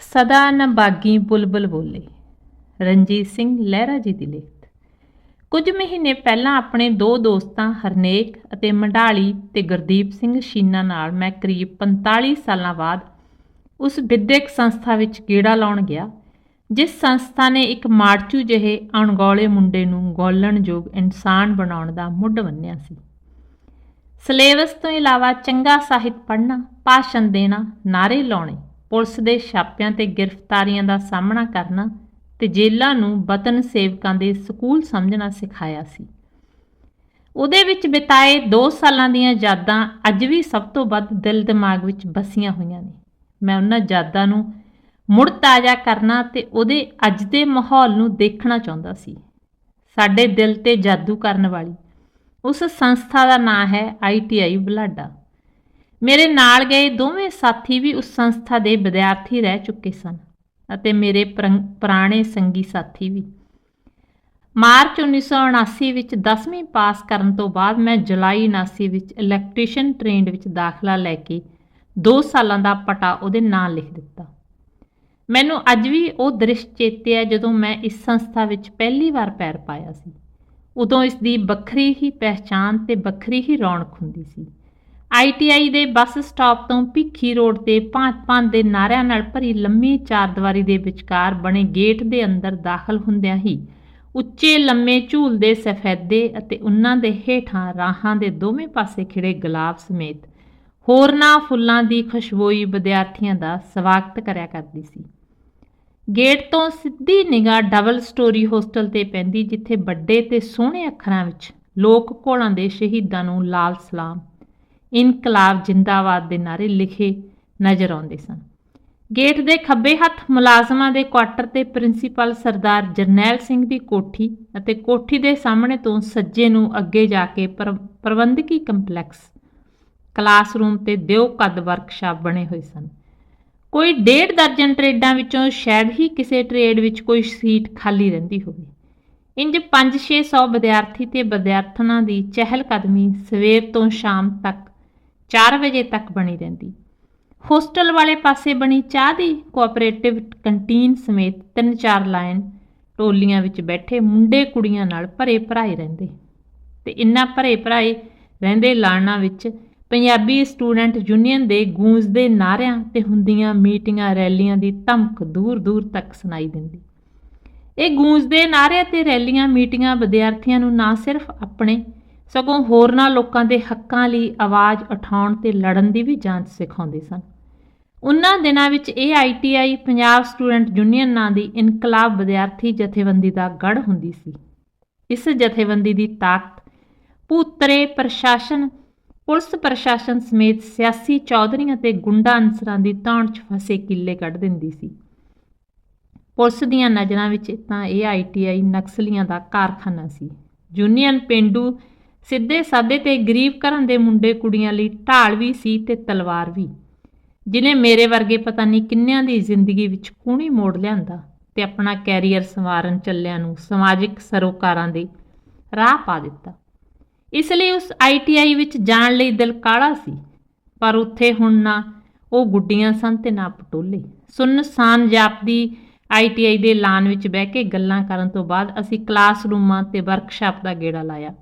ਸਦਾ ਨਬਾਗੀ ਬੁਲਬੁਲ ਬੋਲੇ। ਰਣਜੀਤ ਸਿੰਘ ਲਹਿਰਾ ਜੀ ਦੀ ਲਿਖਤ। ਕੁਝ ਮਹੀਨੇ ਪਹਿਲਾਂ ਆਪਣੇ ਦੋ ਦੋਸਤਾਂ ਹਰਨੇਕ ਅਤੇ ਮੰਡਾਲੀ ਤੇ ਗੁਰਦੀਪ ਸਿੰਘ ਸ਼ੀਨਾ ਨਾਲ ਮੈਂ ਕਰੀਬ 45 ਸਾਲਾਂ ਬਾਅਦ ਉਸ ਵਿਦਿਅਕ ਸੰਸਥਾ ਵਿੱਚ ਗੇੜਾ ਲਾਉਣ ਗਿਆ, ਜਿਸ ਸੰਸਥਾ ਨੇ ਇੱਕ ਮਾੜਚੂ ਜਿਹੇ ਅਣਗੌਲੇ ਮੁੰਡੇ ਨੂੰ ਗੋਲਣਯੋਗ ਇਨਸਾਨ ਬਣਾਉਣ ਦਾ ਮੁੱਢ ਬੰਨਿਆ ਸੀ। ਸਿਲੇਬਸ ਤੋਂ ਇਲਾਵਾ ਚੰਗਾ ਸਾਹਿਤ ਪੜ੍ਹਨਾ, ਭਾਸ਼ਣ ਦੇਣਾ, ਨਾਰੇ ਲਾਉਣੇ ਪੁਲਿਸ ਦੇ ਛਾਪਿਆਂ ਤੇ ਗ੍ਰਿਫਤਾਰੀਆਂ ਦਾ ਸਾਹਮਣਾ ਕਰਨਾ ਤੇ ਜੇਲ੍ਹਾਂ ਨੂੰ ਵਤਨ ਸੇਵਕਾਂ ਦੇ ਸਕੂਲ ਸਮਝਣਾ ਸਿਖਾਇਆ ਸੀ। ਉਹਦੇ ਵਿੱਚ ਬਿਤਾਏ 2 ਸਾਲਾਂ ਦੀਆਂ ਯਾਦਾਂ ਅੱਜ ਵੀ ਸਭ ਤੋਂ ਵੱਧ ਦਿਲ ਦਿਮਾਗ ਵਿੱਚ ਬਸੀਆਂ ਹੋਈਆਂ ਨੇ। ਮੈਂ ਉਹਨਾਂ ਯਾਦਾਂ ਨੂੰ ਮੁੜ ਤਾਜ਼ਾ ਕਰਨਾ ਤੇ ਉਹਦੇ ਅੱਜ ਦੇ ਮਾਹੌਲ ਨੂੰ ਦੇਖਣਾ ਚਾਹੁੰਦਾ ਸੀ। ਸਾਡੇ ਦਿਲ ਤੇ ਜਾਦੂ ਕਰਨ ਵਾਲੀ ਉਸ ਸੰਸਥਾ ਦਾ ਨਾਂ ਹੈ ਆਈਟੀਆਈ ਬਲਾਡਾ। ਮੇਰੇ ਨਾਲ ਗਏ ਦੋਵੇਂ ਸਾਥੀ ਵੀ ਉਸ ਸੰਸਥਾ ਦੇ ਵਿਦਿਆਰਥੀ ਰਹਿ ਚੁੱਕੇ ਸਨ ਅਤੇ ਮੇਰੇ ਪੁਰਨ- ਪੁਰਾਣੇ ਸੰਗੀ ਸਾਥੀ ਵੀ। ਮਾਰਚ 1979 ਵਿੱਚ 10ਵੀਂ ਪਾਸ ਕਰਨ ਤੋਂ ਬਾਅਦ ਮੈਂ ਜੁਲਾਈ 79 ਵਿੱਚ ਇਲੈਕਟ੍ਰੀਸ਼ੀਅਨ ਟ੍ਰੇਨਡ ਵਿੱਚ ਦਾਖਲਾ ਲੈ ਕੇ 2 ਸਾਲਾਂ ਦਾ ਪਟਾ ਉਹਦੇ ਨਾਂ ਲਿਖ ਦਿੱਤਾ। ਮੈਨੂੰ ਅੱਜ ਵੀ ਉਹ ਦ੍ਰਿਸ਼ ਚੇਤੇ ਹੈ ਜਦੋਂ ਮੈਂ ਇਸ ਸੰਸਥਾ ਵਿੱਚ ਪਹਿਲੀ ਵਾਰ ਪੈਰ ਪਾਇਆ ਸੀ। ਉਦੋਂ ਇਸ ਦੀ ਵੱਖਰੀ ਹੀ ਪਹਿਚਾਨ ਤੇ ਵੱਖਰੀ ਹੀ ਰੌਣਕ ਹੁੰਦੀ ਸੀ। ਆਈਟੀਆਈ ਦੇ ਬੱਸ ਸਟਾਪ ਤੋਂ ਭਿੱਖੀ ਰੋਡ ਤੇ ਭਾਂਤ-ਭਾਂਤ ਦੇ ਨਾਰਿਆਂ ਨਾਲ ਭਰੀ ਲੰਮੀ ਚਾਰਦੀਵਾਰੀ ਦੇ ਵਿਚਕਾਰ ਬਣੇ ਗੇਟ ਦੇ ਅੰਦਰ ਦਾਖਲ ਹੁੰਦਿਆਂ ਹੀ ਉੱਚੇ ਲੰਮੇ ਝੂਲਦੇ ਸਫੈਦੇ ਅਤੇ ਉਹਨਾਂ ਦੇ ਹੇਠਾਂ ਰਾਹਾਂ ਦੇ ਦੋਵੇਂ ਪਾਸੇ ਖਿੜੇ ਗੁਲਾਬ ਸਮੇਤ ਹੋਰਨਾਂ ਫੁੱਲਾਂ ਦੀ ਖੁਸ਼ਬੋਈ ਵਿਦਿਆਰਥੀਆਂ ਦਾ ਸਵਾਗਤ ਕਰਿਆ ਕਰਦੀ ਸੀ। ਗੇਟ ਤੋਂ ਸਿੱਧੀ ਨਿਗਾਹ ਡਬਲ ਸਟੋਰੀ ਹੋਸਟਲ ਤੇ ਪੈਂਦੀ, ਜਿੱਥੇ ਵੱਡੇ ਤੇ ਸੋਹਣੇ ਅੱਖਰਾਂ ਵਿੱਚ ਲੋਕ ਘੋਲਾਂ ਦੇ ਸ਼ਹੀਦਾਂ ਨੂੰ ਲਾਲ ਸਲਾਮ ਇਨਕਲਾਬ ਜਿੰਦਾਬਾਦ ਦੇ ਨਾਰੇ ਲਿਖੇ ਨਜ਼ਰ ਆਉਂਦੇ ਸਨ। ਗੇਟ ਦੇ ਖੱਬੇ ਹੱਥ ਮੁਲਾਜ਼ਮਾਂ ਦੇ ਕੁਆਟਰ ਤੇ ਪ੍ਰਿੰਸੀਪਲ ਸਰਦਾਰ ਜਰਨੈਲ ਸਿੰਘ ਦੀ ਕੋਠੀ ਅਤੇ ਕੋਠੀ ਦੇ ਸਾਹਮਣੇ ਤੋਂ ਸੱਜੇ ਨੂੰ ਅੱਗੇ ਜਾ ਕੇ ਪ੍ਰ- ਪ੍ਰਬੰਧਕੀ ਕੰਪਲੈਕਸ, ਕਲਾਸਰੂਮ ਤੇ ਦਿਓ ਕੱਦ ਵਰਕਸ਼ਾਪ ਬਣੇ ਹੋਏ ਸਨ। ਕੋਈ ਡੇਢ ਦਰਜਨ ਟਰੇਡਾਂ ਵਿੱਚੋਂ ਸ਼ਾਇਦ ਹੀ ਕਿਸੇ ਟਰੇਡ ਵਿੱਚ ਕੋਈ ਸੀਟ ਖਾਲੀ ਰਹਿੰਦੀ ਹੋਵੇ। ਇੰਜ 5-600 ਵਿਦਿਆਰਥੀ ਤੇ ਵਿਦਿਆਰਥਣਾਂ ਦੀ ਚਹਿਲ ਕਦਮੀ ਸਵੇਰ ਤੋਂ ਸ਼ਾਮ ਤੱਕ 4 ਵਜੇ ਤੱਕ ਬਣੀ ਰਹਿੰਦੀ। ਹੋਸਟਲ ਵਾਲੇ ਪਾਸੇ ਬਣੀ ਚਾਹ ਦੀ ਕੋਆਪਰੇਟਿਵ ਕੰਟੀਨ ਸਮੇਤ ਤਿੰਨ ਚਾਰ ਲਾਈਨ ਟੋਲੀਆਂ ਵਿੱਚ ਬੈਠੇ ਮੁੰਡੇ ਕੁੜੀਆਂ ਨਾਲ ਭਰੇ ਭਰਾਏ ਰਹਿੰਦੇ। ਤੇ ਇਨ੍ਹਾਂ ਭਰੇ ਭਰਾਏ ਰਹਿੰਦੇ ਲਾਣਾ ਵਿੱਚ ਪੰਜਾਬੀ ਸਟੂਡੈਂਟ ਯੂਨੀਅਨ ਦੇ ਗੂੰਜਦੇ ਨਾਰਿਆਂ ਤੇ ਹੁੰਦੀਆਂ ਮੀਟਿੰਗਾਂ, ਰੈਲੀਆਂ ਦੀ ਧਮਕ ਦੂਰ-ਦੂਰ ਤੱਕ ਸੁਣਾਈ ਦਿੰਦੀ। ਇਹ ਗੂੰਜਦੇ ਨਾਰੇ ਤੇ ਰੈਲੀਆਂ, ਮੀਟਿੰਗਾਂ ਵਿਦਿਆਰਥੀਆਂ ਨੂੰ ਨਾ ਸਿਰਫ ਆਪਣੇ ਸਗੋਂ ਹੋਰਨਾਂ ਲੋਕਾਂ ਦੇ ਹੱਕਾਂ ਲਈ ਆਵਾਜ਼ ਉਠਾਉਣ ਤੇ ਲੜਨ ਦੀ ਵੀ ਜਾਂਚ ਸਿਖਾਉਂਦੇ ਸਨ। ਉਨ੍ਹਾਂ ਦਿਨਾਂ ਵਿੱਚ ਇਹ ਆਈਟੀਆਈ ਪੰਜਾਬ ਸਟੂਡੈਂਟ ਯੂਨੀਅਨ ਨਾਂ ਦੀ ਇਨਕਲਾਬ ਵਿਦਿਆਰਥੀ ਜਥੇਬੰਦੀ ਦਾ ਗੜ ਹੁੰਦੀ ਸੀ। ਇਸ ਜਥੇਬੰਦੀ ਦੀ ਤਾਕਤ ਭੂਤਰੇ ਪ੍ਰਸ਼ਾਸਨ, ਪੁਲਿਸ ਪ੍ਰਸ਼ਾਸਨ ਸਮੇਤ ਸਿਆਸੀ ਚੌਧਰੀਆਂ ਤੇ ਗੁੰਡਾ ਅਨਸਰਾਂ ਦੀ ਤਾਣ 'ਚ ਫਸੇ ਕਿੱਲੇ ਕੱਢ ਦਿੰਦੀ ਸੀ। ਪੁਲਿਸ ਦੀਆਂ ਨਜ਼ਰਾਂ ਵਿੱਚ ਤਾਂ ਇਹ ਆਈਟੀਆਈ ਨਕਸਲੀਆਂ ਦਾ ਕਾਰਖਾਨਾ ਸੀ। ਯੂਨੀਅਨ ਪਿੰਡੂ ਸਿੱਧੇ ਸਾਦੇ ਤੇ ਗਰੀਬ ਘਰਾਂ ਦੇ ਮੁੰਡੇ ਕੁੜੀਆਂ ਲਈ ਢਾਲ ਵੀ ਸੀ ਤੇ ਤਲਵਾਰ ਵੀ। ਜਿਨੇ ਮੇਰੇ ਵਰਗੇ ਪਤਾ ਨਹੀਂ ਕਿੰਨਿਆਂ ਦੀ ਜ਼ਿੰਦਗੀ ਵਿੱਚ ਕੂਣੀ ਮੋੜ ਲਿਆਂਦਾ ਤੇ ਆਪਣਾ ਕੈਰੀਅਰ ਸੰਵਾਰਨ ਚੱਲਿਆਂ ਨੂੰ ਸਮਾਜਿਕ ਸਰੋਕਾਰਾਂ ਦੇ ਰਾਹ ਪਾ ਦਿੱਤਾ। ਇਸ ਲਈ ਉਸ ਆਈਟੀਆਈ ਵਿੱਚ ਜਾਣ ਲਈ ਦਿਲ ਕਾਲਾ ਸੀ, ਪਰ ਉੱਥੇ ਹੁਣ ਨਾ ਉਹ ਗੁੱਡੀਆਂ ਸਨ ਤੇ ਨਾ ਪਟੋਲੇ। ਸੁੰਨਸਾਨ ਜਾਪਦੀ ਆਈਟੀਆਈ ਦੇ ਲਾਨ ਵਿੱਚ ਬਹਿ ਕੇ ਗੱਲਾਂ ਕਰਨ ਤੋਂ ਬਾਅਦ ਅਸੀਂ ਕਲਾਸਰੂਮਾਂ ਤੇ ਵਰਕਸ਼ਾਪ ਦਾ ਗੇੜਾ ਲਾਇਆ।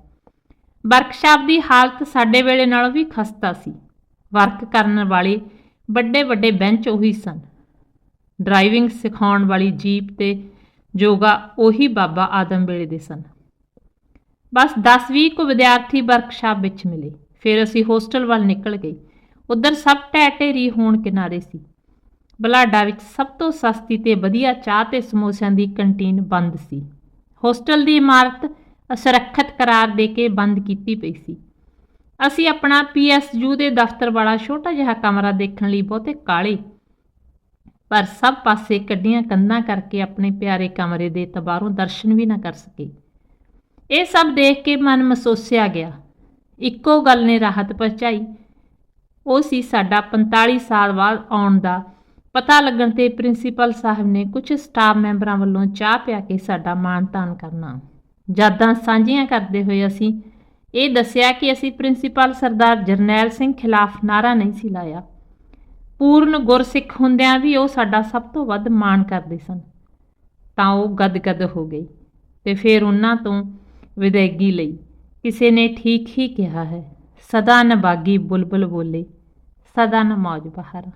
ਵਰਕਸ਼ਾਪ ਦੀ ਹਾਲਤ ਸਾਡੇ ਵੇਲੇ ਨਾਲੋਂ ਵੀ ਖਸਤਾ ਸੀ। ਵਰਕ ਕਰਨ ਵਾਲੇ ਵੱਡੇ ਵੱਡੇ ਬੈਂਚ ਉਹੀ ਸਨ। ਡਰਾਈਵਿੰਗ ਸਿਖਾਉਣ ਵਾਲੀ ਜੀਪ ਤੇ ਜੋਗਾ ਉਹੀ ਬਾਬਾ ਆਦਮ ਵੇਲੇ ਦੇ ਸਨ। ਬਸ 10-20 ਕੁ ਵਿਦਿਆਰਥੀ ਵਰਕਸ਼ਾਪ ਵਿੱਚ ਮਿਲੇ। ਫਿਰ ਅਸੀਂ ਹੋਸਟਲ ਵੱਲ ਨਿਕਲ ਗਏ। ਉਧਰ ਸਭ ਢਹਿ ਢੇਰੀ ਹੋਣ ਕਿਨਾਰੇ ਸੀ। ਬਲਾਡਾ ਵਿੱਚ ਸਭ ਤੋਂ ਸਸਤੀ ਤੇ ਵਧੀਆ ਚਾਹ ਤੇ ਸਮੋਸਿਆਂ ਦੀ ਕੰਟੀਨ ਬੰਦ ਸੀ। ਹੋਸਟਲ ਦੀ ਇਮਾਰਤ ਅਸੁਰੱਖਿਅਤ ਕਰਾਰ ਦੇ ਕੇ ਬੰਦ ਕੀਤੀ ਪਈ ਸੀ। ਅਸੀਂ ਆਪਣਾ ਪੀਐਸਯੂ ਦੇ ਦਫ਼ਤਰ ਵਾਲਾ ਛੋਟਾ ਜਿਹਾ ਕਮਰਾ ਦੇਖਣ ਲਈ ਬਹੁਤੇ ਕਾਲੇ। ਪਰ ਸਭ ਪਾਸੇ ਕੱਢੀਆਂ ਕੰਧਾਂ ਕਰਕੇ ਆਪਣੇ ਪਿਆਰੇ ਕਮਰੇ ਦੇ ਤਬਾਰੋਂ ਦਰਸ਼ਨ ਵੀ ਨਾ ਕਰ ਸਕੇ। ਇਹ ਸਭ ਦੇਖ ਕੇ ਮਨ ਮਸੋਸਿਆ ਗਿਆ। ਇੱਕੋ ਗੱਲ ਨੇ ਰਾਹਤ ਪਹੁੰਚਾਈ। ਉਹ ਸੀ ਸਾਡਾ 45 ਸਾਲ ਬਾਅਦ ਆਉਣ ਦਾ। ਪਤਾ ਲੱਗਣ ਤੇ ਪ੍ਰਿੰਸੀਪਲ ਸਾਹਿਬ ਨੇ ਕੁਝ ਸਟਾਫ ਮੈਂਬਰਾਂ ਵੱਲੋਂ ਚਾਹ ਪਿਆ ਕੇ ਸਾਡਾ ਮਾਣ-ਤਾਣ ਕਰਨਾ। ਯਾਦਾਂ ਸਾਂਝੀਆਂ ਕਰਦੇ ਹੋਏ ਅਸੀਂ ਇਹ ਦੱਸਿਆ ਕਿ ਅਸੀਂ ਪ੍ਰਿੰਸੀਪਲ ਸਰਦਾਰ ਜਰਨੈਲ ਸਿੰਘ ਖਿਲਾਫ ਨਾਰਾ ਨਹੀਂ ਸੀ ਲਾਇਆ। ਪੂਰਨ ਗੁਰਸਿੱਖ ਹੁੰਦਿਆਂ ਵੀ ਉਹ ਸਾਡਾ ਸਭ ਤੋਂ ਵੱਧ ਮਾਣ ਕਰਦੇ ਸਨ। ਤਾਂ ਉਹ ਗਦਗਦ ਹੋ ਗਈ ਤੇ ਫਿਰ ਉਹਨਾਂ ਤੋਂ ਵਿਦਾਇਗੀ ਲਈ ਕਿਸੇ ਨੇ ਠੀਕ ਹੀ ਕਿਹਾ ਹੈ, ਸਦਾ ਨਬਾਗੀ ਬੁਲਬੁਲ ਬੋਲੇ, ਸਦਾ ਨ ਮੌਜ ਬਹਾਰ।